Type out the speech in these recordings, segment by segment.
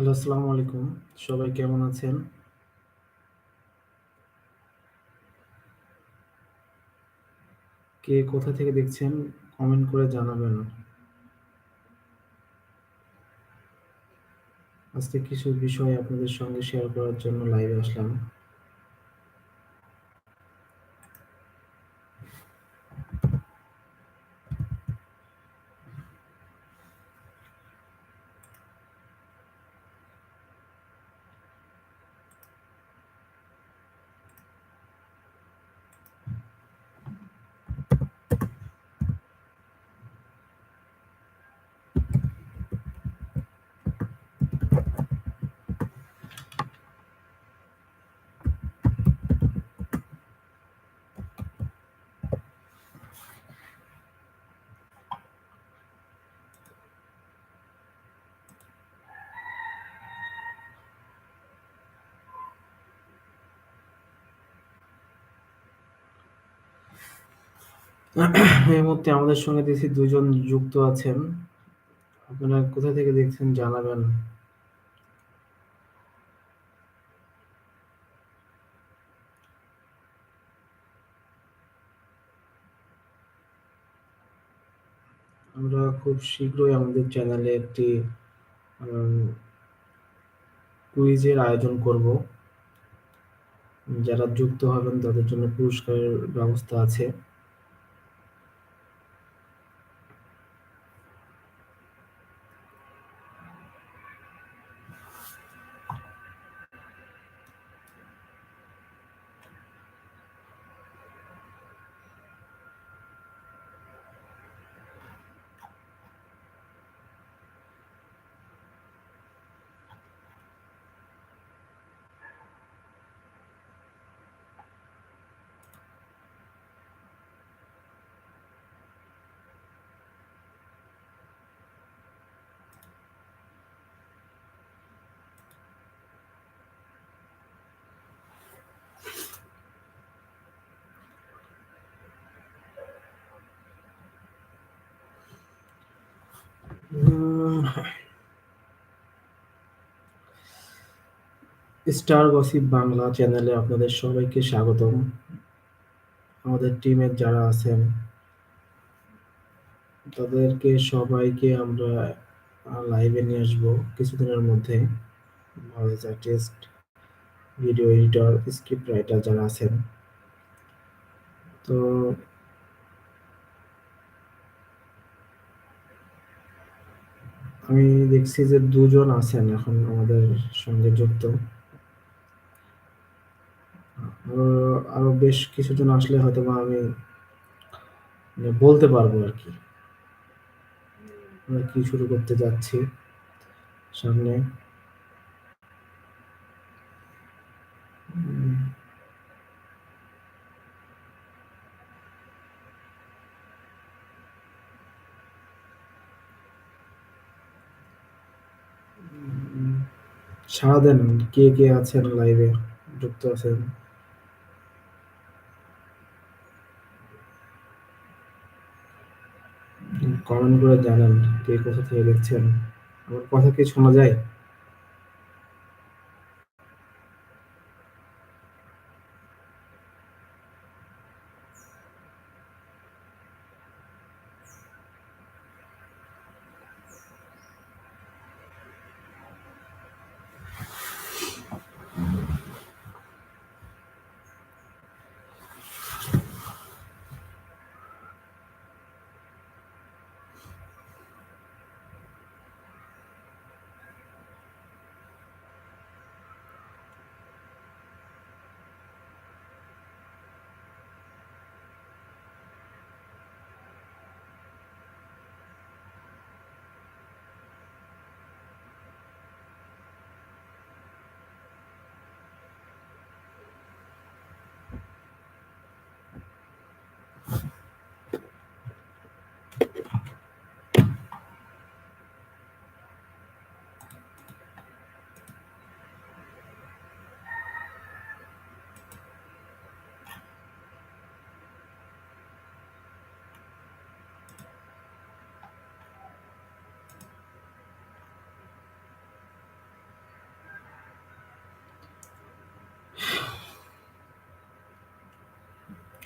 Hello, আসসালামু আলাইকুম। সবাই কেমন আছেন? কে কোথা থেকে দেখছেন কমেন্ট করে জানাবেন। আজকে কিছু বিষয় আপনাদের সঙ্গে শেয়ার করার জন্য লাইভে আসলাম। এই মুহূর্তে আমাদের সঙ্গে দেখছি দুজন যুক্ত আছেন। আপনারা কোথা থেকে দেখছেন জানাবেন। আমরা খুব শীঘ্রই আমাদের চ্যানেলে একটি কুইজের আয়োজন করব। যারা যুক্ত হবেন তাদের জন্য পুরস্কারের ব্যবস্থা আছে। স্টার গসিপ বাংলা চ্যানেলে আপনাদের সবাইকে স্বাগতম। আমাদের টিমের যারা আছেন, তাদেরকে সবাইকে আমরা লাইভে নিয়ে আসব কিছুদিনের মধ্যে। Voice artist video editor script writer যারা আছেন। তো আমি দেখছি যে দুজন আছেন এখন আমাদের সঙ্গে যুক্ত। আরও বেশ কিছুজন আসলে হয়তো বা আমি মানে বলতে পারব আর কি। আমরা কি শুরু করতে যাচ্ছি সামনে। সারা দেন কে কে আছেন লাইভে? যুক্ত আছেন। কমেন্ট করে জানান কে কোথা থেকে দেখছেন। আমার কথা কি শোনা যায়?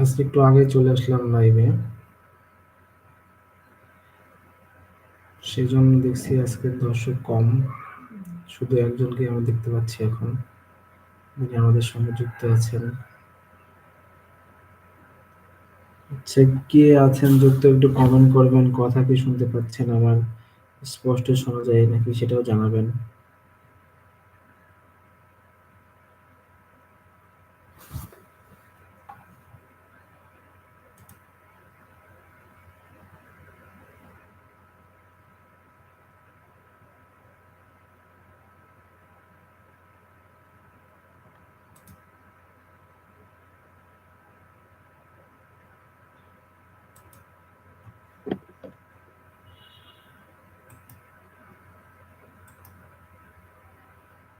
আজকে একটু আগে চলে আসলাম লাইভে সেজন্য দেখছি আজকে দর্শক কম। শুধু একজনকে আমি দেখতে পাচ্ছি এখন, যিনি আমাদের সঙ্গে যুক্ত আছেন। আচ্ছা কে আছেন যুক্ত একটু কমেন্ট করবেন, কথা কি শুনতে পাচ্ছেন আমার? স্পষ্ট শোনা যায় নাকি সেটাও জানাবেন।